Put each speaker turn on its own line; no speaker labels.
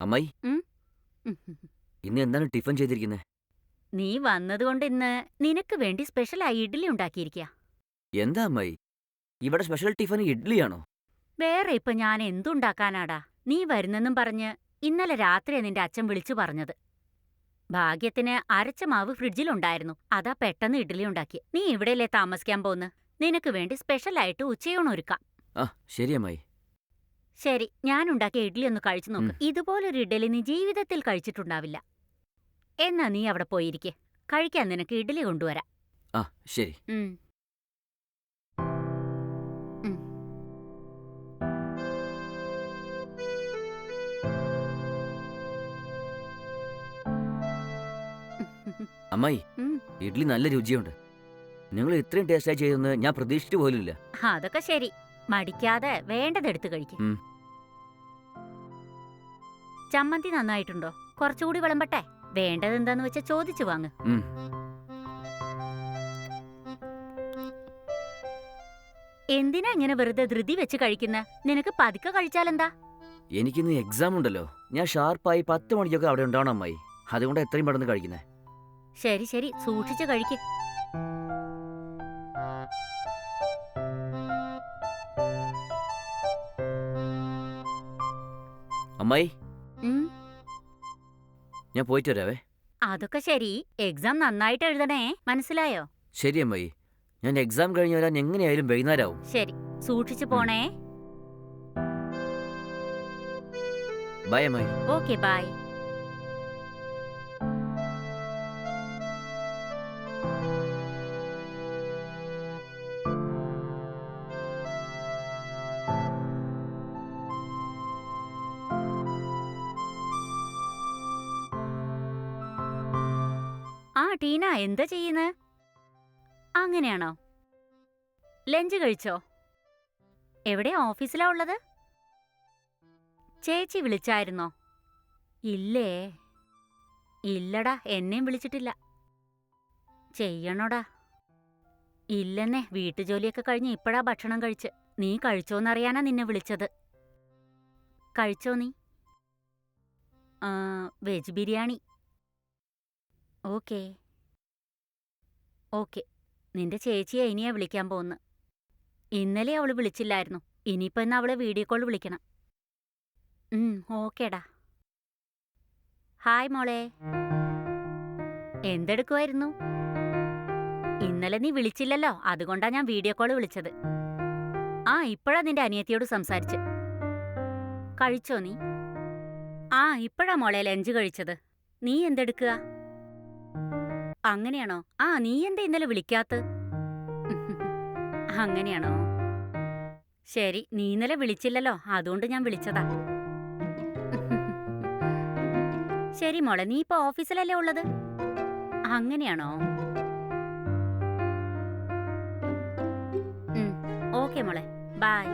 അമ്മായി. ഇന്ന് എന്താണ് ടിഫിൻ ചെയ്തിരിക്കുന്നത്
നീ വന്നതുകൊണ്ട് ഇന്ന് നിനക്ക് വേണ്ടി സ്പെഷ്യലായി ഇഡ്ഡലി ഉണ്ടാക്കിയിരിക്കുക
എന്താ അമ്മായി? ഇവിടെ സ്പെഷ്യൽ ടിഫിൻ ഇഡ്ഡലിയാണോ?
വേറെ ഇപ്പൊ ഞാൻ എന്തുണ്ടാക്കാനാടാ? നീ വരുന്നെന്നും പറഞ്ഞ് ഇന്നലെ രാത്രിയാ നിന്റെ അച്ഛൻ വിളിച്ചു പറഞ്ഞത്. ഭാഗ്യത്തിന് അരച്ച മാവ് ഫ്രിഡ്ജിലുണ്ടായിരുന്നു. അതാ പെട്ടെന്ന് ഇഡ്ഡലി ഉണ്ടാക്കി നീ ഇവിടെയല്ലേ താമസിക്കാൻ പോന്ന് നിനക്ക് വേണ്ടി സ്പെഷ്യലായിട്ട് ഉച്ചയൂണൊരുക്കാം.
ആ ശരി അമ്മായി.
ശരി ഞാൻ ഉണ്ടാക്കിയ ഇഡ്ഡലി ഒന്ന് കഴിച്ചു നോക്ക്. ഇതുപോലൊരു ഇഡ്ഡലി നീ ജീവിതത്തിൽ കഴിച്ചിട്ടുണ്ടാവില്ല. എന്നാ നീ അവിടെ പോയിരിക്കെ. കഴിക്കാൻ നിനക്ക് ഇഡ്ഡലി കൊണ്ടുവരാം.
ആ ശരി.
ഉം. ഉം.
അമ്മായി
ഉം.
ഇഡ്ഡലി നല്ല രുചിയുണ്ട്. നിങ്ങൾ ഇത്രയും ടേസ്റ്റായി ചെയ്തെന്ന് ഞാൻ പ്രതീക്ഷിച്ചു പോലും പോലുമില്ല
അതൊക്കെ ശരി. മടിക്കാതെ വേണ്ടതെടുത്ത് കഴിക്കും.
ഉം.
ചമ്മന്തി നന്നായിട്ടുണ്ടോ? കുറച്ചുകൂടി വിളമ്പട്ടെ. വേണ്ടത് എന്താന്ന് വെച്ചാ ചോദിച്ചു വാങ്ങ്.
ഉം.
എന്തിനാ ഇങ്ങനെ വെറുതെ ധൃതി വെച്ച് കഴിക്കുന്ന? നിനക്ക് പതുക്കെ കഴിച്ചാലെന്താ?
എനിക്കിന്ന് എക്സാം ഉണ്ടല്ലോ. ഞാൻ ഷാർപ്പായി പത്ത് മണിക്കൊക്കെ അവിടെ ഉണ്ടാവണം അമ്മായി. അതുകൊണ്ട് എത്രയും പെട്ടെന്ന് കഴിക്കുന്നത്
ശരി ശരി. സൂക്ഷിച്ച് കഴിക്ക്.
അമ്മായി.
ഉം.
ഞാൻ പോയിട്ട് വരാവേ.
അതൊക്കെ ശരി. എക്സാം നന്നായിട്ട് എഴുതണേ. മനസ്സിലായോ?
ശരി അമ്മായി. ഞാൻ എക്സാം കഴിഞ്ഞ് വരാൻ എങ്ങനെയായാലും വൈകുന്നേരമാവും
ശരി. സൂക്ഷിച്ചു പോണേ.
ബൈ അമ്മായി.
Okay bye. ആ ടീന എന്താ ചെയ്യുന്നത് അങ്ങനെയാണോ? ലഞ്ച് കഴിച്ചോ? എവിടെയാ ഓഫീസിലാ ഉള്ളത്? ചേച്ചി വിളിച്ചായിരുന്നോ? ഇല്ലേ? ഇല്ലടാ എന്നെയും വിളിച്ചിട്ടില്ല. ചെയ്യണോടാ. ഇല്ലെന്നെ വീട്ടുജോലിയൊക്കെ കഴിഞ്ഞ് ഇപ്പോഴാ ഭക്ഷണം കഴിച്ച്. നീ കഴിച്ചോന്നറിയാനാ നിന്നെ വിളിച്ചത്. കഴിച്ചോ നീ? വെജ് ബിരിയാണി. ഓക്കേ. ഓക്കെ. നിന്റെ ചേച്ചിയെ ഇനിയാ വിളിക്കാൻ പോകുന്നത് ഇന്നലെ അവൾ വിളിച്ചില്ലായിരുന്നു. ഇനിയിപ്പോ ഇന്ന് അവളെ വീഡിയോ കോൾ വിളിക്കണം. ഉം, ഓക്കേടാ. ഹായ് മോളെ. എന്തെടുക്കുമായിരുന്നു ഇന്നലെ നീ വിളിച്ചില്ലല്ലോ അതുകൊണ്ടാ ഞാൻ വീഡിയോ കോൾ വിളിച്ചത്. ആ ഇപ്പഴാ നിന്റെ അനിയത്തിയോട് സംസാരിച്ച്. കഴിച്ചോ നീ? ആ ഇപ്പഴാ മോളെ ലഞ്ച് കഴിച്ചത്. നീ എന്തെടുക്കുക അങ്ങനെയാണോ? ആ നീ എന്താ ഇന്നലെ വിളിക്കാത്ത അങ്ങനെയാണോ? ശരി നീ ഇന്നലെ വിളിച്ചില്ലല്ലോ. അതുകൊണ്ട് ഞാൻ വിളിച്ചതാ. ശരി മോളെ നീ ഇപ്പൊ ഓഫീസിലല്ലേ ഉള്ളത്? അങ്ങനെയാണോ? ഓക്കെ മോളെ. ബായ്.